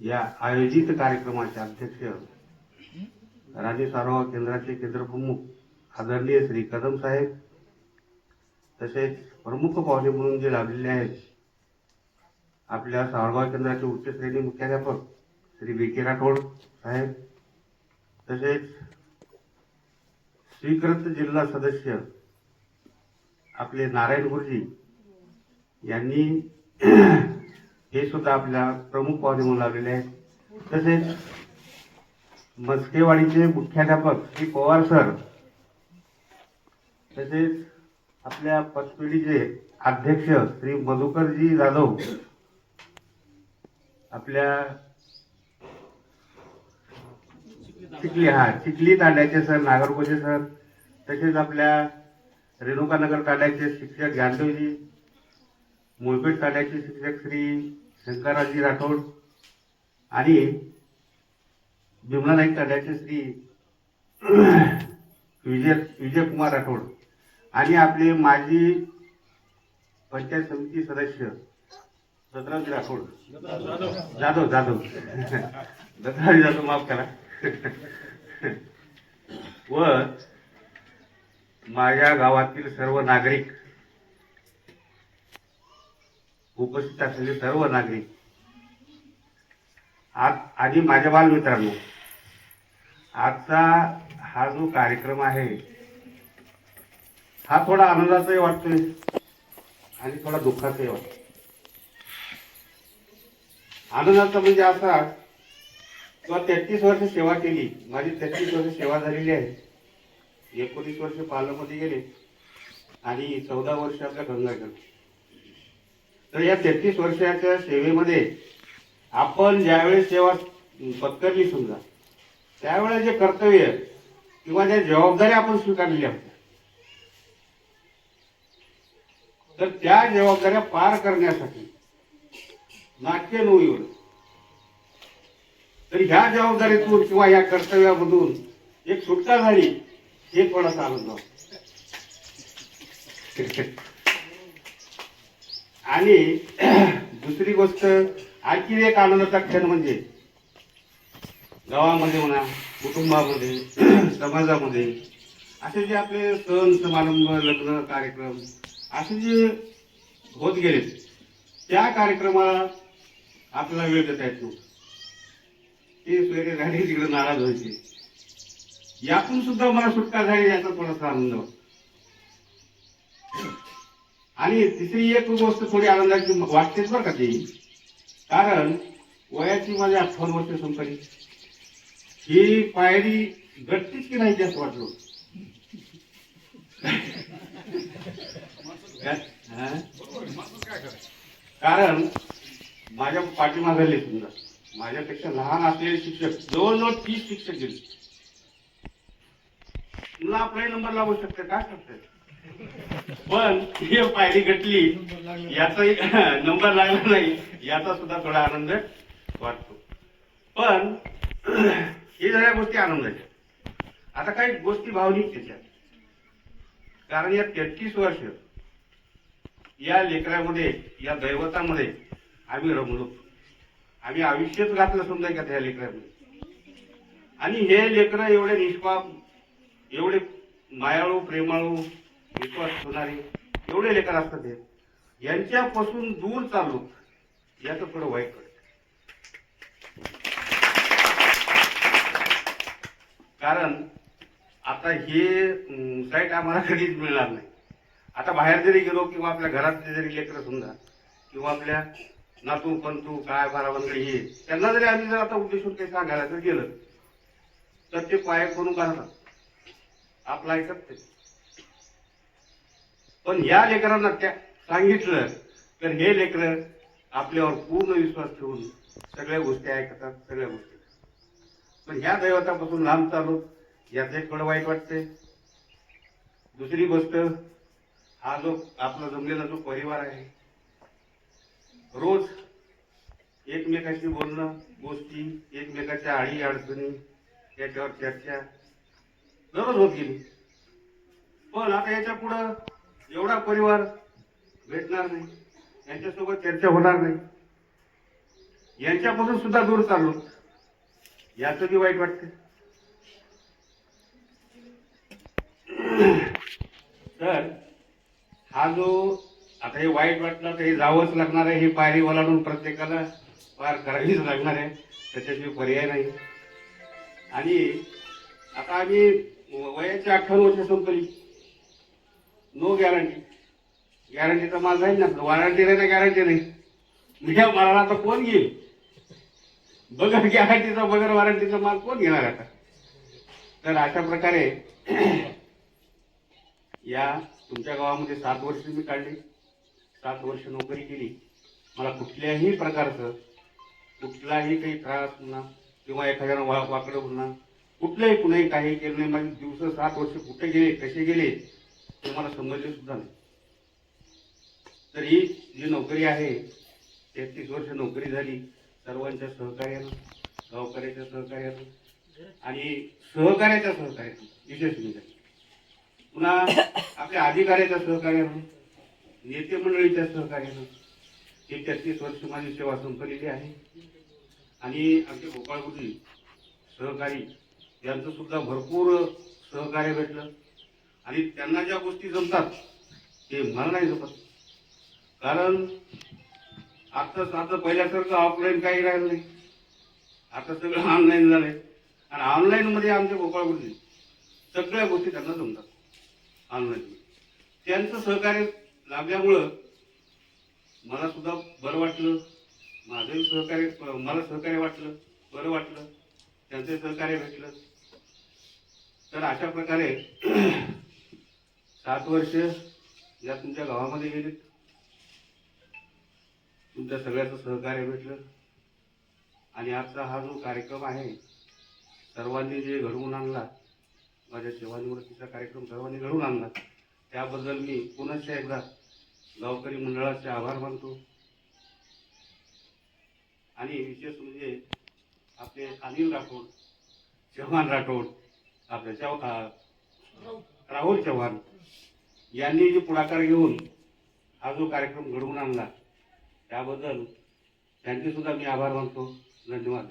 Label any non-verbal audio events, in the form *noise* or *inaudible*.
या आयोजित कार्यक्रमाचे अध्यक्ष राजे सारोवा केंद्राचे केंद्रप्रमुख आदरणीय श्री कदम साहेब तसेच प्रमुख पाहुणे म्हणून जे लाभलेले आहेत आपल्या सावरगाव केंद्राचे उच्च श्रेणी मुख्याध्यापक श्री बी के राठोड साहेब तसेच स्वीकृत जिल्हा सदस्य आपले नारायण गुरुजी यांनी हे सुद्धा आपल्या प्रमुख पाहुणे म्हणून लावलेले आहेत. तसेच मस्केवाडीचे मुख्याध्यापक श्री पवार सर तसेच आपल्या पतपिढीचे अध्यक्ष श्री मधुकरजी जाधव आपल्या चिखली हा चिखली तांड्याचे सर नागरकोचे सर तसेच आपल्या रेणुकानगर तांड्याचे शिक्षक ज्ञानदेवजी मुळपेट तांड्याचे शिक्षक श्री शंकररावजी राठोड आणि भीमला नाईक तांड्याचे श्री विजय विजयकुमार राठोड आणि आपले माजी पंचायत समिती सदस्य दत्तरावजी राठोड. जाधव जाधव. दत्तरावजी जाधव माफ करा. व माझ्या गावातील सर्व नागरिक उपस्थित असलेले सर्व नागरिक. आज आधी माझ्या बालमित्रांनो आजचा हा जो कार्यक्रम आहे हा थोडा आनंदाचाही वाटतोय आणि थोडा दुःखाचाही वाटतो आनंदाचा म्हणजे असा किंवा तेहतीस वर्ष सेवा केली माझी तेहतीस वर्ष सेवा झालेली आहे. एकोणीस वर्ष पालमध्ये गेले आणि चौदा वर्ष आपल्या गंगागड तर या तेहतीस वर्षाच्या सेवेमध्ये आपण ज्यावेळेस सेवा पत्करली समजा त्यावेळेस जे कर्तव्य किंवा ज्या जबाबदाऱ्या आपण स्वीकारलेल्या होत्या तर त्या जबाबदाऱ्या पार करण्यासाठी नाट्य नोईवर तर ह्या जबाबदारीतून किंवा या कर्तव्यामधून एक सुटका झाली हे थोडासा आनंद वाटतो आणि *clears throat* दुसरी गोष्ट आणखी एक आनंदाचा क्षण म्हणजे गावामध्ये म्हणा कुटुंबामध्ये *clears throat* समाजामध्ये असे जे आपले सण समारंभ लग्न कार्यक्रम असे जे होत गेले त्या कार्यक्रमाला आपल्याला वेळ देता येत नव्हता. ते सोयरे झाले तिकडे नाराज व्हायचे. यातून सुद्धा मला सुटका झाली याचा थोडासा आनंद वाटतो. आणि तिसरी एक गोष्ट थोडी आनंदाची वाटतेच बरं का ती. कारण वयाची माझी अठ्ठावन्न वर्ष संपली. ही पायरी गट्टीच की नाही ते असं वाटलं? कारण माझ्या पाठीमागले समजा माझ्यापेक्षा लहान असलेले शिक्षक जवळजवळ तीस शिक्षक गेले. तुला आपलाही नंबर लावू शकते काय शकते पण ही पायरी घटली याचा *laughs* नंबर लागला नाही याचा सुद्धा थोडा आनंद वाटतो. पण *clears throat* हे सगळ्या गोष्टी आनंदाच्या आता काही गोष्टी भावनिक त्याच्यात. कारण या तेहतीस वर्ष या लेकरामध्ये या दैवतामध्ये आम्ही रमलो. आम्ही आयुष्यच घातलं समजा का त्या लेकरामध्ये आणि हे लेकरं एवढे निष्पाप एवढे मायाळू प्रेमाळू विश्वास होणारे एवढे लेकर असतात हे. यांच्यापासून दूर चाललो याचं थोडं वाईट वाटत. कारण आता हे साईट आम्हाला कधीच मिळणार नाही. आता बाहेर जरी गेलो किंवा आपल्या घरातले जरी लेकरं समजा किंवा आपल्या नातू पंतू काय बाराबंदरी हे त्यांना जरी आम्ही जर आता उद्देशून काही सांगायला जर गेलं तर ते पाया करून काढतात आपला ऐकत ते पण या लेकरांना त्या सांगितलं तर हे लेकर आपल्यावर पूर्ण विश्वास ठेवून सगळ्या गोष्टी ऐकतात सगळ्या गोष्टी पण ह्या दैवतापासून लांब चालू याचं एक थोडं वाईट वाटते दुसरी गोष्ट हा जो आपला जमलेला जो परिवार आहे रोज एकमेकाशी बोलणं गोष्टी एकमेकाच्या आळी अडचणी याच्यावर चर्चा दररोज होत गेली. पण आता याच्या पुढं एवढा परिवार भेटणार नाही. यांच्यासोबत चर्चा होणार नाही. यांच्यापासून सुद्धा दूर चाललो. याचं बी वाईट वाटते. तर हा जो आता हे वाईट वाटलं तर हे जावंच लागणार आहे. ही पायरी ओलांडून प्रत्येकाला पार करावीच लागणार आहे. त्याच्याशिवाय पर्याय नाही. आणि आता आम्ही वयाची अठ्ठावन्न वर्ष संपली नो गॅरंटी गॅरंटीचा माल जाईल ना. वॉरंटी नाही ना गॅरंटी नाही. मी या मालाला आता कोण घेईल? बगर गॅरंटीचा बगर वॉरंटीचा माल कोण घेणार आता? तर अशा प्रकारे *clears throat* या तुमच्या गावामध्ये सात वर्ष मी काढली. सात वर्ष नोकरी केली. मला कुठल्याही प्रकारचं कुठलाही काही त्रास म्हणा किंवा एखाद्यानं वा वाकडं म्हणा कुठलंही कुणाही काही केलं नाही. माझे दिवस सात वर्ष कुठे गेले कसे गेले ते मला समजले सुद्धा नाही तर ही जी नोकरी आहे तेहतीस वर्ष नोकरी झाली सर्वांच्या सहकार्यानं गावकऱ्याच्या सहकार्यानं आणि सहकार्याच्या सहकार्यानं विशेष म्हणजे. पुन्हा आपल्या अधिकाऱ्याच्या सहकार्यानं नेते मंडळीच्या सहकार्यानं ही तेहतीस वर्ष माझी सेवा संपलेली आहे. आणि आमचे गोपाळ सहकारी यांचं सुद्धा भरपूर सहकार्य भेटलं. आणि त्यांना ज्या गोष्टी जमतात ते मला नाही जमत. कारण आता आता पहिल्यासारखं ऑफलाईन काही राहिलं नाही. आता सगळं ऑनलाईन झालंय. आणि ऑनलाईनमध्ये आमच्या आमचे सगळ्या गोष्टी त्यांना जमतात ऑनलाईन त्यांचं सहकार्य लाभल्यामुळं मला सुद्धा बरं वाटलं. माझंही सहकार्य मला सहकार्य वाटलं बरं वाटलं. त्यांचं सहकार्य भेटलं. तर अशा प्रकारे सात वर्ष या तुमच्या गावामध्ये गेलीत. तुमच्या सगळ्याचं सहकार्य भेटलं. आणि आजचा हा जो कार्यक्रम आहे सर्वांनी जे घडवून आणला माझ्या सेवानिवृत्तीचा कार्यक्रम सर्वांनी घडवून आणला त्याबद्दल मी पुनश्च एकदा गावकरी मंडळाचे आभार मानतो. आणि विशेष म्हणजे आपले अनिल राठोड चव्हाण राठोड आपले चव राहुल चव्हाण यांनी जे पुढाकार घेऊन हा जो कार्यक्रम घडवून आणला त्याबद्दल त्यांचे सुद्धा मी आभार मानतो. धन्यवाद.